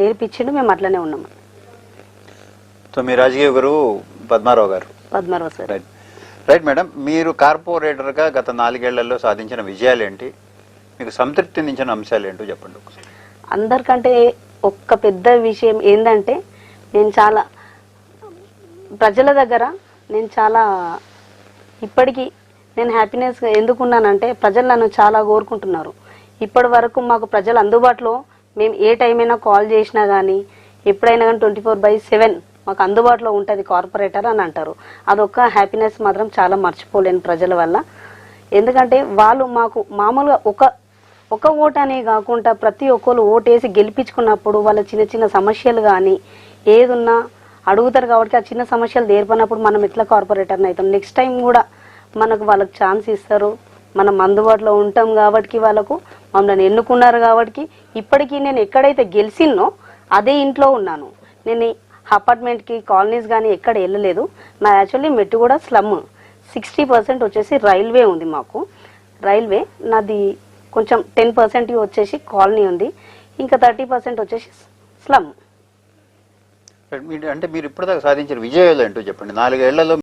నేర్పించిండు మేము అట్లనే ఉన్నాం. సో మీ రాజకీయ గురువు Padmarao garu. Padmarao sir. Right right madam మీరు కార్పొరేటర్గా గత నాలుగేళ్ళలో సాధించిన విజయాలు ఏంటి మీకు సంతృప్తినించిన అంశాలు ఏంటో చెప్పండి ఒకసారి. అందరికంటే ఒక్క పెద్ద విషయం ఏంటంటే నేను చాలా ప్రజల దగ్గర నేను చాలా ఇప్పటికీ నేను హ్యాపీనెస్ ఎందుకున్నానంటే ప్రజలు నన్ను చాలా కోరుకుంటున్నారు. ఇప్పటి వరకు మాకు ప్రజలు అందుబాటులో మేము ఏ టైం అయినా కాల్ చేసినా కానీ ఎప్పుడైనా కానీ ట్వంటీ ఫోర్ బై సెవెన్ మాకు అందుబాటులో ఉంటుంది కార్పొరేటర్ అని అంటారు. అదొక హ్యాపీనెస్ మాత్రం చాలా మర్చిపోలేను ప్రజల వల్ల. ఎందుకంటే వాళ్ళు మాకు మామూలుగా ఒక ఒక ఓటు అనే కాకుండా ప్రతి ఒక్కరు ఓటేసి గెలిపించుకున్నప్పుడు వాళ్ళ చిన్న చిన్న సమస్యలు కానీ ఏదున్నా అడుగుతారు కాబట్టి ఆ చిన్న సమస్యలు తీర్పనప్పుడు మనం ఎట్లా కార్పొరేటర్ని అవుతాం? నెక్స్ట్ టైం కూడా మనకు వాళ్ళకి ఛాన్స్ ఇస్తారు. మనం అందుబాటులో ఉంటాం కాబట్టి వాళ్ళకు మమ్మల్ని ఎన్నుకున్నారు కాబట్టి ఇప్పటికీ నేను ఎక్కడైతే గెలిచినో అదే ఇంట్లో ఉన్నాను. నేను అపార్ట్మెంట్కి కాలనీస్ కానీ ఎక్కడ వెళ్ళలేదు. నా యాక్చువల్లీ మెట్టు కూడా స్లమ్ సిక్స్టీ పర్సెంట్ వచ్చేసి రైల్వే ఉంది మాకు. రైల్వే నాది కొంచెం టెన్ పర్సెంట్ వచ్చేసి కాలనీ ఉంది. ఇంకా థర్టీ పర్సెంట్ వచ్చేసి స్లమ్ మీరు- అంటే మీరు ఇప్పటిదాకా సాధించిన విజయాలు ఏంటో చెప్పండి. నాలుగేళ్ళలో